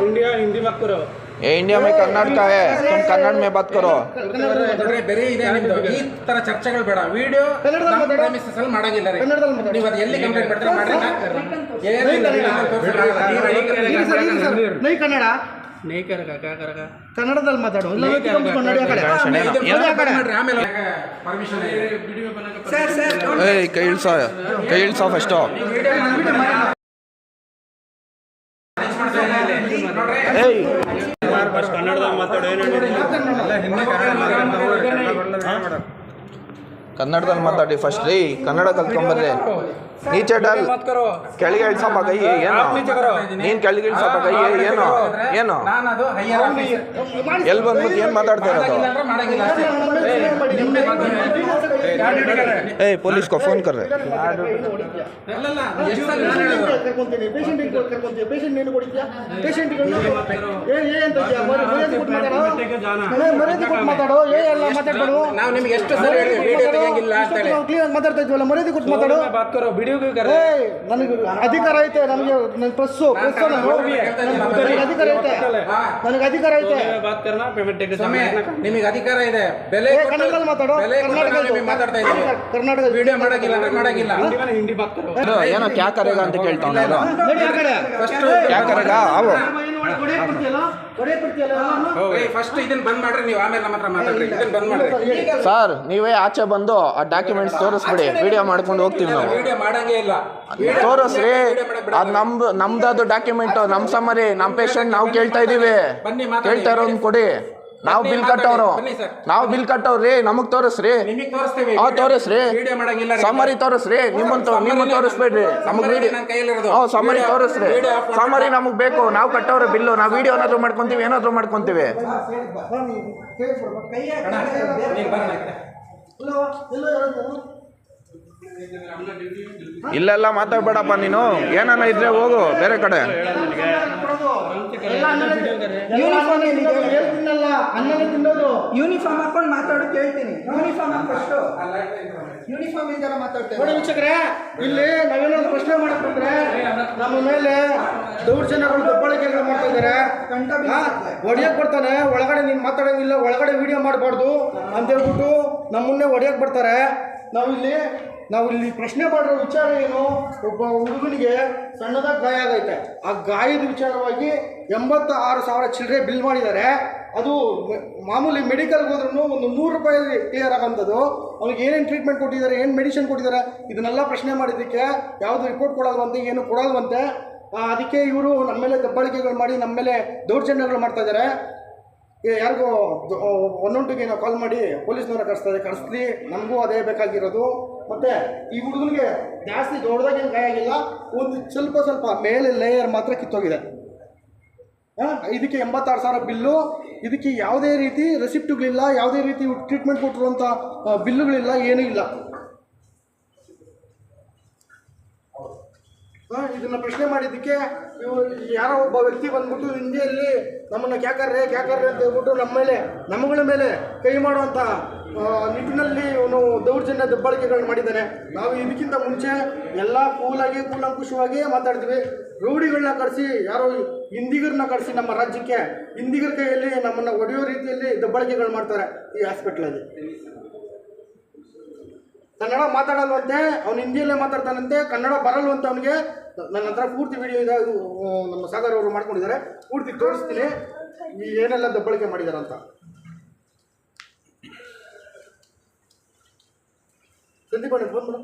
India Hindi ಮೈ ಕರ್ನಾಟಕ ತುಮ್ ಕನ್ನಡ ಮೇ ಬಾತ್ ಕರೋ ಬೇರೆ ಇದೆ ಈ ತರ ಚರ್ಚೆಗಳು ಬೇಡ. ವಿಡಿಯೋ ಪ್ರಮಿಸಸ್ ಮಾಡಂಗಿಲ್ಲ ನೀವು ಅದು ಎಲ್ಲಿ ಕಂಪ್ಲೇಂಟ್ ಮಾಡ್ತೀರಾ ಕನ್ನಡದಲ್ಲಿ ಮಾತಾಡು. ಕೈ ಇಳ್ಸೋ ಕೈ ಇಳ್ಸೋ ಫಸ್ಟು ಏಯ್. ಕನ್ನಡದಾಗ ಮಾತಾಡೋ ಕನ್ನಡದಲ್ಲಿ ಮಾತಾಡಿ ಫಸ್ಟ್ ರೀ ಕನ್ನಡ ಕಲ್ತ್ಕೊಂಬರ್ರಿ ನೀಚೆ ಡಲ್. ಕೆಳಗೆ ಇಳ್ಸಪ್ಪ ಕೈ ಏನು? ನೀನು ಕೆಳಗೆ ಇಳ್ಸಪ್ಪ ಕೈ ಏನು? ಏನು? ಎಲ್ಲಿ ಬಂದ್ಬಿಟ್ಟು ಏನು ಮಾತಾಡ್ತಾ ಇರೋದು? ಪೊಲೀಸ್ ಕೋ ಫೋನ್ ಕರ್ರೆ. ಅಲ್ಲಲ್ಲ ಎಷ್ಟು ಸಲ ನಾನು ಹೇಳೋದು? ಕರ್ಕೊಂತೀನಿ ಪೇಷಂಟ್ ಕರ್ಕೊಂತೀಯ ಪೇಷಂಟ್ ನೀನು ಕೊಡ್ತೀಯಾ ಪೇಷಂಟ್ ಏ ಏ ಅಂತ ಇದ್ಯಾ? ಮರ್ಯಾದೆ ಮರ್ಯಾದೆ ಕೊಟ್ಟು ಮಾತಾಡೋ ಏ, ಮರ್ಯಾದೆ ಕೊಟ್ಟು ಮಾತಾಡೋ ಏ ಎಲ್ಲ ಮಾತಾಡ್ಬೇಡು ನಾವು ನಿಮ್ಗೆ ಎಷ್ಟು ಸಲ ಹೇಳಿದ್ವಿ ವಿಡಿಯೋ ತೆಗಿಯಂಗಿಲ್ಲ ಅಂತ ಹೇಳಿ ನಾವು ಕ್ಲಿಯರ್ ಮಾತಾಡ್ತಾ ಇದ್ವಲ್ಲ ಮರ್ಯಾದೆ ಕೊಟ್ಟು ಮಾತಾಡು बात करो वीडियो क्यों कर ಏ ನನಗೆ ಅಧಿಕಾರ ಐತೆ ನನಗೆ ನನ್ನ ಪ್ರೆಸ್ಸು ಪ್ರೆಸ್ ನನಗೆ ಅಧಿಕಾರ ಐತೆ ನನಗೆ ಅಧಿಕಾರ ಐತೆ बात करना पेमेंट टेक ಸ್ವಾಮಿ ನಿಮಗೆ ಅಧಿಕಾರ ಇದೆ ಬೆಲೆ ಏ ಕೊಟ್ಟು- ಕನ್ನಡದಲ್ಲಿ ಮಾತಾಡೋ ಬೆಲೆ ಕೊಟ್ಟು ನಾವು ನಿಮಗೆ ಮಾತಾಡ್ತಾ ಇದ್ದೀವಿ ಕರ್ನಾಟಕ ವಿಡಿಯೋ ಮಾಡಂಗಿಲ್ಲ ಅಂದ್ರೆ ಮಾಡಂಗಿಲ್ಲ हिंदी में हिंदी बात करो ಇದು ಏನೋ ಕ್ಯಾ ಕರೆಗ ಅಂತ ಕೇಳ್ತಾವನ ಅದು ನಡಿ ಆ ಕಡೆ ಫಸ್ಟ್ ಕ್ಯಾ ಕರೆಗ ಅವು ಹೊಡೆಯಕ್ ಬರ್ತೀಯಲ್ಲ ಹೊಡೆಯಕ್ ಬರ್ತೀಯಲ್ಲ ಫಸ್ಟ್ ಇದನ್ನ ಬಂದ್ ಮಾಡ್ರಿ ನೀವು ಆಮೇಲೆ ನಮ್ಮ ಹತ್ರ ಮಾತಾಡ್ರಿ. ಇದನ್ನ ಬಂದ್ ಮಾಡ್ರಿ. ಸರ್ ನೀವೇ ಆಚೆ ಬಂದು ಆ ಡಾಕ್ಯುಮೆಂಟ್ಸ್ ತೋರಿಸ್ಬಿಡಿ. ವಿಡಿಯೋ ಮಾಡ್ಕೊಂಡು ಹೋಗ್ತೀವಿ ನಾವು. ವಿಡಿಯೋ ಮಾಡಂಗೇ ಇಲ್ಲ. ತೋರಿಸ್ರಿ. ಅದು ನಮ್ದು ನಮ್ದು ಡಾಕ್ಯುಮೆಂಟ್ ನಮ್ ಸಮರಿ ನಮ್ ಪೇಷಂಟ್ ನಾವು ಕೇಳ್ತಾ ಇದೀವಿ. ಕೇಳ್ತಾ ಇರೋನ್ ಕೊಡಿ. ನಾವು ಬಿಲ್ ಕಟ್ಟವ್ರು ಕಟ್ಟೋರು. ನಾವು ಬಿಲ್ ಕಟ್ಟವ್ರಿ ನಮಗ್ ತೋರಿಸ್ರಿ. ನಿಮಗೆ ತೋರಿಸ್ತೀವಿ. ಹಾ ತೋರಿಸ್ರಿ. ಸಮರಿ ತೋರಿಸ್ರಿ. ನಿಮ್ಮಂತ ನಿಮ್ಮ ತೋರಿಸ್ಬೇಡ್ರಿ. ನಮಗ್ ಸಮರಿ ತೋರಿಸ್ರಿ. ಸಮರಿ ನಮಗ್ ಬೇಕು. ನಾವು ಕಟ್ಟವ್ರೆ ಬಿಲ್ಲು. ನಾವು ವಿಡಿಯೋ ಏನಾದ್ರು ಮಾಡ್ಕೊಂತೀವಿ ಏನಾದ್ರು ಮಾಡ್ಕೊಂತೀವಿ? ಇಲ್ಲ? ಇಲ್ಲೆಲ್ಲ ಮಾತಾಡ್ಬೇಡಪ್ಪ ನೀನು. ಏನಾನ ಇದ್ರೆ ಹೋಗು ಬೇರೆ ಕಡೆ. ಯೂನಿಫಾರ್ಮ್ ಹಾಕೊಂಡು ಮಾತಾಡೋ ಕೇಳ್ತೀನಿ. ಯೂನಿಫಾರ್ಮ್ ಹಾಕೊಂಡು ಯೂನಿಫಾರ್ಮ್ ಇಂದ ಮಾತಾಡ್ತೇವೆ? ನೋಡಿ ವೀಕ್ಷಕರೇ ಇಲ್ಲಿ ನಾವೇನಾದ್ರು ಪ್ರಶ್ನೆ ಮಾಡ್ಕೊಂಡ್ರೆ ನಮ್ಮ ಮೇಲೆ ದೌರ್ಜನ್ಯಗಳು ದಬ್ಬಾಳಿಕೆಗಳು ಮಾಡ್ತಾ ಇದ್ದಾರೆ. ಒಡೆಯಕ್ ಬರ್ತಾನೆ ಒಳಗಡೆ ನೀನ್ ಮಾತಾಡಂಗಿಲ್ಲ ಒಳಗಡೆ ವಿಡಿಯೋ ಮಾಡಬಾರ್ದು ಅಂತ ಹೇಳ್ಬಿಟ್ಟು ನಮ್ಮನ್ನೇ ಒಡೆಯಕ್ ಬರ್ತಾರೆ. ನಾವಿಲ್ಲಿ ನಾವಿಲ್ಲಿ ಪ್ರಶ್ನೆ ಮಾಡಿರೋ ವಿಚಾರ ಏನು? ಒಬ್ಬ ಹುಡುಗನಿಗೆ ಸಣ್ಣದಾಗಿ ಗಾಯ ಆಗೈತೆ. ಆ ಗಾಯದ ವಿಚಾರವಾಗಿ ಎಂಬತ್ತ ಆರು ಸಾವಿರ ಚಿಲ್ಲರೆ ಬಿಲ್ ಮಾಡಿದ್ದಾರೆ. ಅದು ಮಾಮೂಲಿ ಮೆಡಿಕಲ್ಗೆ ಹೋದ್ರೂ ಒಂದು ನೂರು ರೂಪಾಯಿ ಕ್ಲಿಯರ್ ಆಗೋಂಥದ್ದು ಅವ್ನಿಗೆ ಏನೇನು ಟ್ರೀಟ್ಮೆಂಟ್ ಕೊಟ್ಟಿದ್ದಾರೆ ಏನು ಮೆಡಿಸಿನ್ ಕೊಟ್ಟಿದ್ದಾರೆ ಇದನ್ನೆಲ್ಲ ಪ್ರಶ್ನೆ ಮಾಡಿದ್ದಕ್ಕೆ ಯಾವುದು ರಿಪೋರ್ಟ್ ಕೊಡಲ್ವಂತೆ ಏನು ಕೊಡಲ್ವಂತೆ ಅದಕ್ಕೆ ಇವರು ನಮ್ಮ ಮೇಲೆ ದಬ್ಬಾಳಿಕೆಗಳು ಮಾಡಿ ನಮ್ಮ ಮೇಲೆ ದೌರ್ಜನ್ಯಗಳು ಮಾಡ್ತಾ ಇದ್ದಾರೆ. ಏ, ಯಾರಿಗೋ ದ- ಒನ್ ಒನ್ ನಾವು ಕಾಲ್ ಮಾಡಿ ಪೊಲೀಸ್ನವರ ಕರೆಸ್ತಾರೆ. ಕರೆಸ್ಲಿ ನಮಗೂ ಅದೇ ಬೇಕಾಗಿರೋದು. ಮತ್ತು ಈ ಹುಡುಗನಿಗೆ ಜಾಸ್ತಿ ದೊಡ್ಡದಾಗಿ ಏನು ಗಾಯ ಆಗಿಲ್ಲ. ಒಂದು ಸ್ವಲ್ಪ ಸ್ವಲ್ಪ ಮೇಲೆ ಲೇಯರ್ ಮಾತ್ರ ಕಿತ್ತೋಗಿದೆ. ಹಾಂ, ಇದಕ್ಕೆ ಎಂಬತ್ತಾರು ಸಾವಿರ ಬಿಲ್ಲು. ಇದಕ್ಕೆ ಯಾವುದೇ ರೀತಿ ರೆಸಿಪ್ಟುಗಳಿಲ್ಲ ಯಾವುದೇ ರೀತಿ ಟ್ರೀಟ್ಮೆಂಟ್ ಕೊಟ್ಟಿರುವಂಥ ಬಿಲ್ಲುಗಳಿಲ್ಲ, ಏನೂ ಇಲ್ಲ ಆ, ಇದನ್ನ ಪ್ರಶ್ನೆ ಮಾಡಿದ್ದಕ್ಕೆ ಇವು ಯಾರೋ ಒಬ್ಬ ವ್ಯಕ್ತಿ ಬಂದ್ಬಿಟ್ಟು ಹಿಂದಿಯಲ್ಲಿ ನಮ್ಮನ್ನು ಕ್ಯಾಕರ್ರೆ ಕ್ಯಾಕರ್ರೆ ಅಂತ ಹೇಳ್ಬಿಟ್ಟು ನಮ್ಮ ಮೇಲೆ, ನಮ್ಮಗಳ ಮೇಲೆ ಕೈ ಮಾಡುವಂಥ ನಿಟ್ಟಿನಲ್ಲಿ ಇವನು ದೌರ್ಜನ್ಯ ದಬ್ಬಾಳಿಕೆಗಳನ್ನ ಮಾಡಿದ್ದಾನೆ. ನಾವು ಇದಕ್ಕಿಂತ ಮುಂಚೆ ಎಲ್ಲ ಕೂಲಾಗಿ, ಕೂಲಂಕುಷವಾಗಿ ಮಾತಾಡ್ತೀವಿ ರೌಡಿಗಳನ್ನ ಕಳಿಸಿ ಯಾರೋ ಹಿಂದಿಗರನ್ನ ಕಳಿಸಿ ನಮ್ಮ ರಾಜ್ಯಕ್ಕೆ, ಹಿಂದಿಗರ ಕೈಯಲ್ಲಿ ನಮ್ಮನ್ನು ಒಡೆಯೋ ರೀತಿಯಲ್ಲಿ ದಬ್ಬಾಳಿಕೆಗಳು ಮಾಡ್ತಾರೆ ಈ ಹಾಸ್ಪಿಟ್ಲಲ್ಲಿ ಕನ್ನಡ ಮಾತಾಡಲ್ವಂತೆ, ಅವ್ನು ಹಿಂದಿಯಲ್ಲೇ ಮಾತಾಡ್ತಾನಂತೆ, ಕನ್ನಡ ಬರಲ್ವಂತೆ ಅವನಿಗೆ. ನನ್ನ ಹತ್ರ ಪೂರ್ತಿ ವಿಡಿಯೋ ಇದೆ ನಮ್ಮ ಸಾಗರ್ ಅವರು ಮಾಡ್ಕೊಂಡಿದ್ದಾರೆ. ಪೂರ್ತಿ ತೋರಿಸ್ತೀನಿ. ಈ ಏನೆಲ್ಲ ದಬ್ಬಳಿಕೆ ಮಾಡಿದಾರಂತ ಸಂದೀಪ್ ಫೋನ್ ಮಾಡು.